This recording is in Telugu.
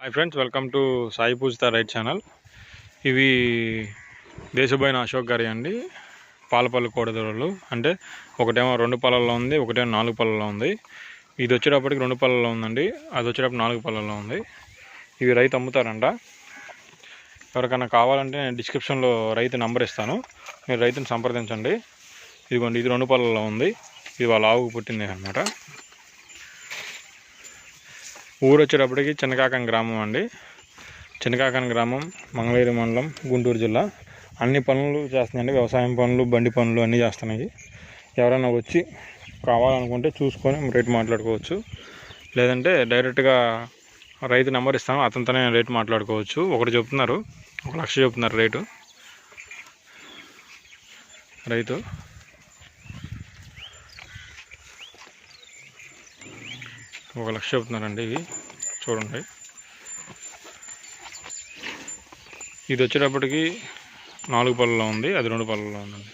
Hi friends welcome to Sai Poojitha right channel. ఇవి దేశభైన అశోక్ గారి అండి. పాలపల్లి కోడదూరలు. అంటే ఒకటేమో రెండు పళ్ళల్లో ఉంది ఒకటేమో నాలుగు పళ్ళల్లో ఉంది. ఇది వచ్చేటప్పటికి రెండు పళ్ళల్లో ఉందండి. అది వచ్చేటప్పుడు నాలుగు పళ్ళల్లో ఉంది. ఇవి రైతు అమ్ముతారంట. ఎవరికైనా కావాలంటే నేను డిస్క్రిప్షన్లో రైతు నంబర్ ఇస్తాను. మీరు రైతుని సంప్రదించండి. ఇదిగోండి ఇది రెండు పళ్ళల్లో ఉంది. ఇది వాళ్ళ ఆవుకు పుట్టింది అనమాట. ఊరు వచ్చేటప్పటికి చిన్నకాకం గ్రామం అండి. చిన్నకాకం గ్రామం మంగళగిరి మండలం గుంటూరు జిల్లా. అన్ని పనులు చేస్తున్నాయండి. వ్యవసాయం పనులు బండి పనులు అన్నీ చేస్తున్నాయి. ఎవరైనా వచ్చి కావాలనుకుంటే చూసుకొని రేట్ మాట్లాడుకోవచ్చు. లేదంటే డైరెక్ట్గా రైతు నెంబర్ ఇస్తాము అతనితోనే రేట్ మాట్లాడుకోవచ్చు. ఒకటి చెప్తున్నారు ఒక లక్ష చెప్తున్నారు రేటు. రైతు. ఒక లక్ష చెప్తున్నారండి ఇవి. చూడండి. ఇది వచ్చేటప్పటికి నాలుగు పళ్ళలో ఉంది అది రెండు పళ్ళలో ఉందండి.